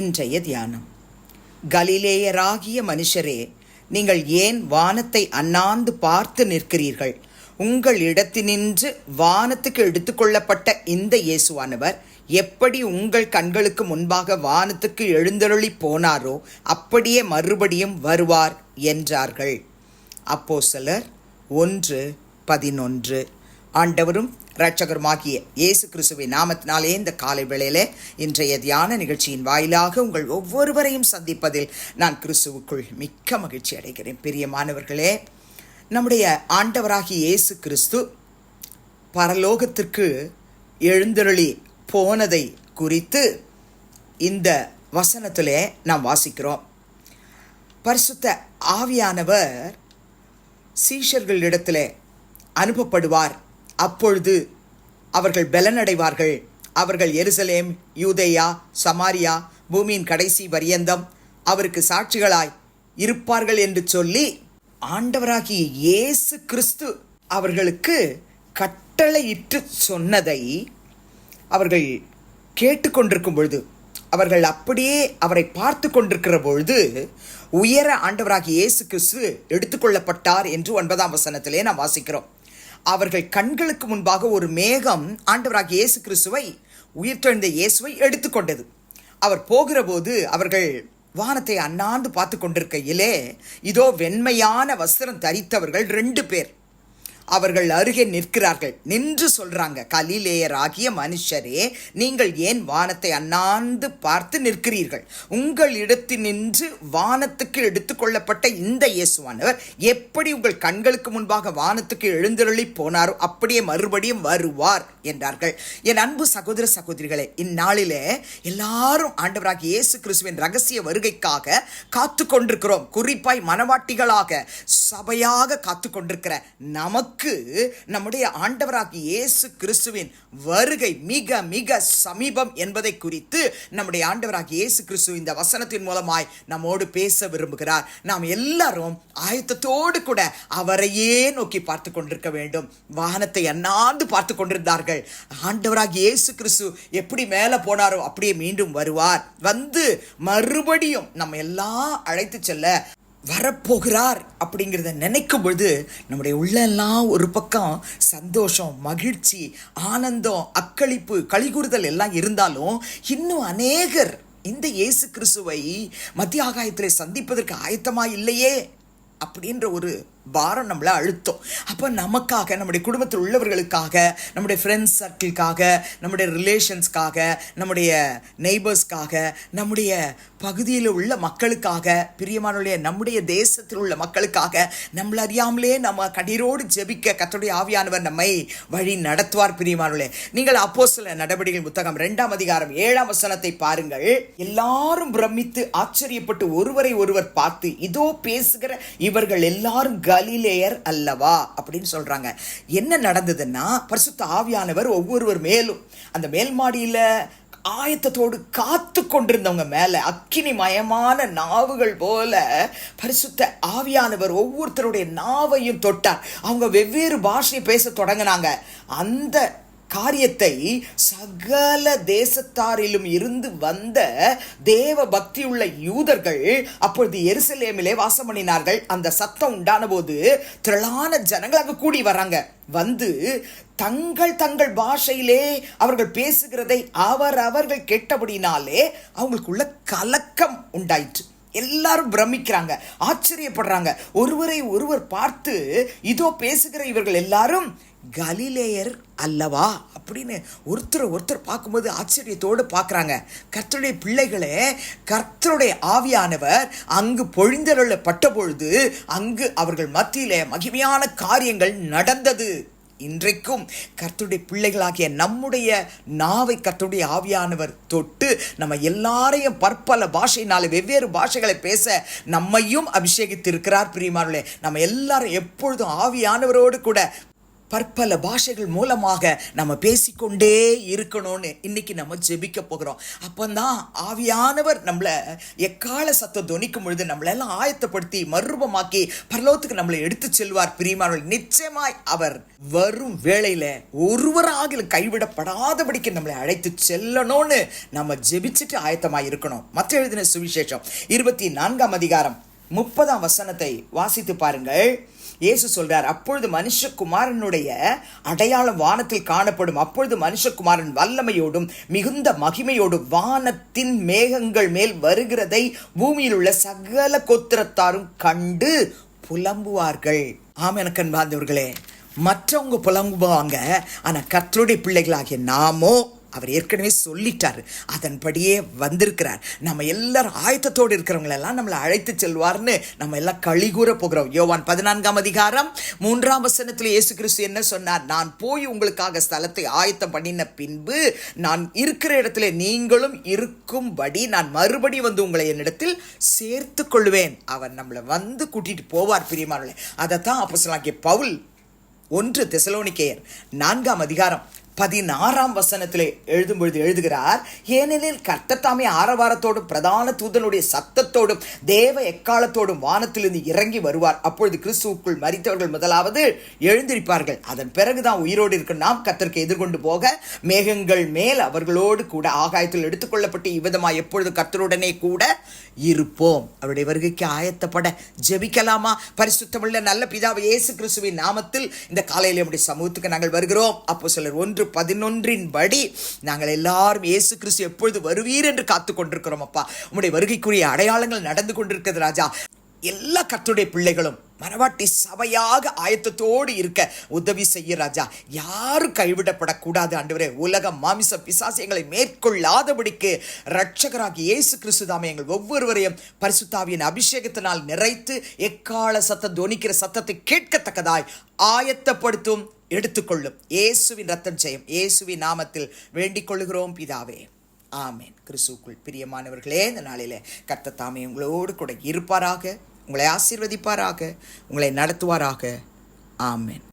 இன்றைய தியானம். கலிலேயராகிய மனுஷரே நீங்கள் ஏன் வானத்தை அண்ணாந்து பார்த்து நிற்கிறீர்கள்? உங்கள் இடத்தினின்று வானத்துக்கு எடுத்துக்கொள்ளப்பட்ட இந்த இயேசுவானவர் எப்படி உங்கள் கண்களுக்கு முன்பாக வானத்துக்கு எழுந்தருளி போனாரோ அப்படியே மறுபடியும் வருவார் என்றார்கள். அப்போஸ்தலர் ஒன்று பதினொன்று. ஆண்டவரும் இரட்சகருமாகிய இயேசு கிறிஸ்துவின் நாமத்தினாலே இந்த காலை வேளையிலே இன்றைய தியான நிகழ்ச்சியின் வாயிலாக உங்கள் ஒவ்வொருவரையும் சந்திப்பதில் நான் கிறிஸ்துவுக்குள் மிக்க மகிழ்ச்சி அடைகிறேன். பிரியமானவர்களே நம்முடைய ஆண்டவராகிய இயேசு கிறிஸ்து பரலோகத்திற்கு எழுந்தருளி போனதை குறித்து இந்த வசனத்திலே நாம் வாசிக்கிறோம். பரிசுத்த ஆவியானவர் சீஷர்களிடத்தில் அனுப்பப்படுவார். அப்பொழுது அவர்கள் பலனடைவார்கள். அவர்கள் எருசலேம் யூதேயா சமாரியா பூமியின் கடைசி பரியந்தம் அவருக்கு சாட்சிகளாய் இருப்பார்கள் என்று சொல்லி ஆண்டவராகிய இயேசு கிறிஸ்து அவர்களுக்கு கட்டளையிட்டு சொன்னதை அவர்கள் கேட்டுக்கொண்டிருக்கும் பொழுது அவர்கள் அப்படியே அவரை பார்த்து கொண்டிருக்கிற பொழுது உயர ஆண்டவராகிய இயேசு கிறிஸ்து எடுத்துக்கொள்ளப்பட்டார் என்று ஒன்பதாம் வசனத்திலே நாம் வாசிக்கிறோம். அவர்கள் கண்களுக்கு முன்பாக ஒரு மேகம் ஆண்டவராக இயேசு கிறிஸ்துவை உயிர்த்தெழுந்த இயேசுவை எடுத்துக்கொண்டது. அவர் போகிறபோது அவர்கள் வானத்தை அண்ணாந்து பார்த்து கொண்டிருக்கையிலே இதோ வெண்மையான வஸ்திரம் தரித்தவர்கள் ரெண்டு பேர். அவர்கள் அருகே நிற்கிறார்கள். நின்று சொல்றாங்க கலிலேயர் ஆகிய மனுஷரே நீங்கள் ஏன் வானத்தை அண்ணாந்து பார்த்து நிற்கிறீர்கள்? உங்கள் இடத்தில் நின்று வானத்துக்கு எடுத்துக்கொள்ளப்பட்ட இந்த இயேசுவானவர் எப்படி உங்கள் கண்களுக்கு முன்பாக வானத்துக்கு எழுந்தருளி போனாரோ அப்படியே மறுபடியும் வருவார். என்றார்கள். என் அன்பு சகோதர சகோதரிகளே இந்நாளிலே எல்லாரும் ஆண்டவராக இயேசு கிறிஸ்துவின் ரகசிய வருகைக்காக காத்து கொண்டிருக்கிறோம். குறிப்பாய் மனவாட்டிகளாக சபையாக காத்து கொண்டிருக்கிற நமக்கு நம்முடைய ஆண்டவராக இயேசு கிறிஸ்துவின் வருகை மிக மிக சமீபம் என்பதை குறித்து நம்முடைய ஆண்டவராக இயேசு கிறிஸ்து இந்த வசனத்தின் மூலமாய் நம்மோடு பேச விரும்புகிறார். நாம் எல்லாரும் ஆயத்தத்தோடு கூட அவரையே நோக்கி பார்த்து கொண்டிருக்க வேண்டும். வாகனத்தை அண்ணாந்து பார்த்து கொண்டிருந்தார்கள். ஆண்டவராக இயேசு கிறிஸ்து எப்படி மேலே போனாரோ அப்படியே மீண்டும் வருவார். வந்து மறுபடியும் நம்ம எல்லாம் அழைத்து செல்ல வரப்போகிறார் அப்படிங்கிறத நினைக்கும் பொழுது நம்முடைய உள்ளெல்லாம் ஒரு பக்கம் சந்தோஷம் மகிழ்ச்சி ஆனந்தம் அக்களிப்பு கலிகூறுதல் எல்லாம் இருந்தாலும் இன்னும் அநேகர் இந்த இயேசு கிறிஸ்துவை மத்திய ஆகாயத்தில் சந்திப்பதற்கு ஆயத்தமாக இல்லையே அப்படின்ற ஒரு பாரம் நம்மளை அழுத்தம். அப்போ நமக்காக நம்முடைய குடும்பத்தில் உள்ளவர்களுக்காக நம்முடைய ஃப்ரெண்ட்ஸ் சர்க்கிள்காக நம்முடைய ரிலேஷன்ஸ்க்காக நம்முடைய நெய்பர்ஸ்க்காக நம்முடைய பகுதியில் உள்ள மக்களுக்காக பிரியமானுடைய நம்முடைய தேசத்தில் உள்ள மக்களுக்காக நம்மள அறியாமலே நம்ம கண்ணீரோடு ஜெபிக்க கத்தோடைய ஆவியானவர் நம்மை வழி நடத்துவார் பிரியமானுடைய நீங்கள் அப்போ சில நடவடிக்கைகள் புத்தகம் ரெண்டாம் அதிகாரம் ஏழாம் வசனத்தை பாருங்கள். எல்லாரும் பிரமித்து ஆச்சரியப்பட்டு ஒருவரை ஒருவர் பார்த்து இதோ பேசுகிற இவர்கள் எல்லாரும் கலிலேயர் அல்லவா அப்படின்னு சொல்கிறாங்க என்ன நடந்ததுன்னா பரிசுத்த ஆவியானவர் ஒவ்வொருவர் மேலும் அந்த மேல் மாடியில் ஆயத்தத்தோடு காத்து கொண்டிருந்தவங்க மேலே அக்கினி மயமான நாவுகள் போல பரிசுத்த ஆவியானவர் ஒவ்வொருத்தருடைய நாவையும் தொட்டார். அவங்க வெவ்வேறு பாஷையை பேச தொடங்கினாங்க. அந்த காரியத்தை சகல தேசத்தாரிலும் இருந்து வந்த தேவ பக்தியுள்ள யூதர்கள் அப்பொழுது எருசலேமிலே வாசம் பண்ணினார்கள் அந்த சத்தம் உண்டான போது திரளான ஜனங்கள் கூடி வராங்க வந்து தங்கள் தங்கள் பாஷையிலே அவர்கள் பேசுகிறதை அவர் அவர்கள் கேட்டபடினாலே அவங்களுக்குள்ள கலக்கம் உண்டாயிற்று. எல்லாரும் பிரமிக்கிறாங்க ஆச்சரியப்படுறாங்க. ஒருவரை ஒருவர் பார்த்து இதோ பேசுகிற இவர்கள் எல்லாரும் கலிலேயர் அல்லவா? அப்படின்னு ஒருத்தர் ஒருத்தர் பார்க்கும்போது ஆச்சரியத்தோடு பார்க்குறாங்க. கர்த்தருடைய பிள்ளைகளே கர்த்தருடைய ஆவியானவர் அங்கு பொழிந்தருளப்பட்ட பொழுது அங்கு அவர்கள் மத்தியிலே மகிமையான காரியங்கள் நடந்தது. இன்றைக்கும் கர்த்தருடைய பிள்ளைகளாகிய நம்முடைய நாவை கர்த்தருடைய ஆவியானவர் தொட்டு நம்ம எல்லாரையும் பற்பல பாஷையினால வெவ்வேறு பாஷைகளை பேச நம்மையும் அபிஷேகித்திருக்கிறார் பிரியமானே நம்ம எல்லாரும் எப்பொழுதும் ஆவியானவரோடு கூட பற்பல பாஷைகள் மூலமாக நம்ம பேசிக்கொண்டே இருக்கணும்னு இன்னைக்கு நம்ம ஜெபிக்க போகிறோம். அப்பந்தான் ஆவியானவர் நம்மளை எக்கால சத்தம் துணிக்கும் பொழுது நம்மளெல்லாம் ஆயத்தப்படுத்தி மறுரூபமாக்கி பரலோகத்துக்கு நம்மளை எடுத்து செல்வார். பிரியமானவர்கள் நிச்சயமாய் அவர் வரும் வேளையில் ஒருவராக கைவிடப்படாதபடிக்கு நம்மளை அழைத்து செல்லணும்னு நம்ம ஜெபிச்சுட்டு ஆயத்தமாக இருக்கணும். மற்ற எழுதின சுவிசேஷம் இருபத்தி நான்காம் அதிகாரம் முப்பதாம் வசனத்தை வாசித்து பாருங்கள். இயேசு சொல்றார் அப்பொழுது மனுஷகுமாரனுடைய அடையாளம் வானத்தில் காணப்படும். அப்பொழுது மனுஷகுமாரன் வல்லமையோடும் மிகுந்த மகிமையோடும் வானத்தின் மேகங்கள் மேல் வருகிறதை பூமியில் உள்ள சகல கோத்திரத்தாரும் கண்டு புலம்புவார்கள். ஆம் எனக்கு பாந்தவர்களே மற்றவங்க புலம்புவாங்க ஆனால் கர்த்தருடைய பிள்ளைகளாகிய நாமோ அவர் ஏற்கனவே சொல்லிட்டார். அதன்படியே வந்திருக்கிறார். நம்ம எல்லாரும் ஆயத்தத்தோடு இருக்கிறவங்களெல்லாம் நம்மளை அழைத்து செல்வார்னு நம்ம எல்லாம் கழிகூற போகிறோம். யோவான் பதினான்காம் அதிகாரம் மூன்றாம் வசனத்தில் இயேசு கிறிஸ்து என்ன சொன்னார்? நான் போய் உங்களுக்காக ஸ்தலத்தை ஆயத்தம் பண்ணின பின்பு நான் இருக்கிற இடத்துல நீங்களும் இருக்கும்படி நான் மறுபடி வந்து உங்களை என்னிடத்தில் சேர்த்து கொள்வேன். அவர் நம்மளை வந்து கூட்டிட்டு போவார் பிரியமானவர்களே. அதைத்தான் அப்போ சொல்லாங்க பவுல் ஒன்று தெசலோனிக்கேயர் நான்காம் அதிகாரம் பதினாறாம் வசனத்திலே எழுதும் பொழுது எழுதுகிறார் ஏனெனில் கர்த்தத்தாமே ஆரவாரத்தோடும் பிரதான தூதனுடைய சத்தத்தோடும் தேவ எக்காலத்தோடும் வானத்திலிருந்து இறங்கி வருவார். அப்பொழுது கிறிஸ்துவுக்குள் மறித்தவர்கள் முதலாவது எழுந்திருப்பார்கள். அதன் பிறகுதான் உயிரோடு இருக்கும் நாம் கர்த்தருக்கு எதிர்கொண்டு போக மேகங்கள் மேல் அவர்களோடு கூட ஆகாயத்தில் எடுத்துக்கொள்ளப்பட்டு இவ்விதமாய் எப்பொழுது கர்த்தருடனே கூட இருப்போம். அவருடைய வருகைக்கு ஆயத்தப்பட ஜெபிக்கலாமா? பரிசுத்தமுள்ள நல்ல பிதாவை இயேசு கிறிஸ்துவின் நாமத்தில் இந்த காலையில் நம்முடைய சமூகத்துக்கு நாங்கள் வருகிறோம். அப்போ சிலர் ஒன்று பதினொன்றின் படி நாங்கள் எல்லாரும் இயேசு கிறிஸ்து எப்பொழுது வருவீர் என்று காத்து கொண்டிருக்கிறோம் அப்பா. உங்களுடைய வருகைக்குரிய அடையாளங்கள் நடந்து கொண்டிருக்கிறது ராஜா. எல்லா கத்துடைய பிள்ளைகளும் மரவாட்டி சபையாக ஆயத்தத்தோடு இருக்க உதவி செய்ய ராஜா. யாரும் கைவிடப்படக்கூடாது ஆண்டவரே. உலக மாமிச பிசாசியங்களை மேற்கொள்ளாதபடிக்கு ரட்சகராகி இயேசு கிறிஸ்து தாமே எங்கள் ஒவ்வொருவரையும் பரிசுத்தாவியின் அபிஷேகத்தினால் நிறைத்து எக்கால சத்தம் துணிக்கிற சத்தத்தை கேட்கத்தக்கதாய் ஆயத்தப்படுத்தும் எடுத்துக்கொள்ளும். இயேசுவின் ரத்தம் ஜெயம். இயேசுவின் நாமத்தில் வேண்டிக் கொள்கிறோம் பிதாவே. ஆமேன். கிறிஸ்துக்குள் பிரியமானவர்களே இந்த நாளில் கர்த்த தாமே உங்களோடு கூட இருப்பாராக உங்களை ஆசீர்வதிப்பாராக உங்களை நடத்துவாராக. ஆமேன்.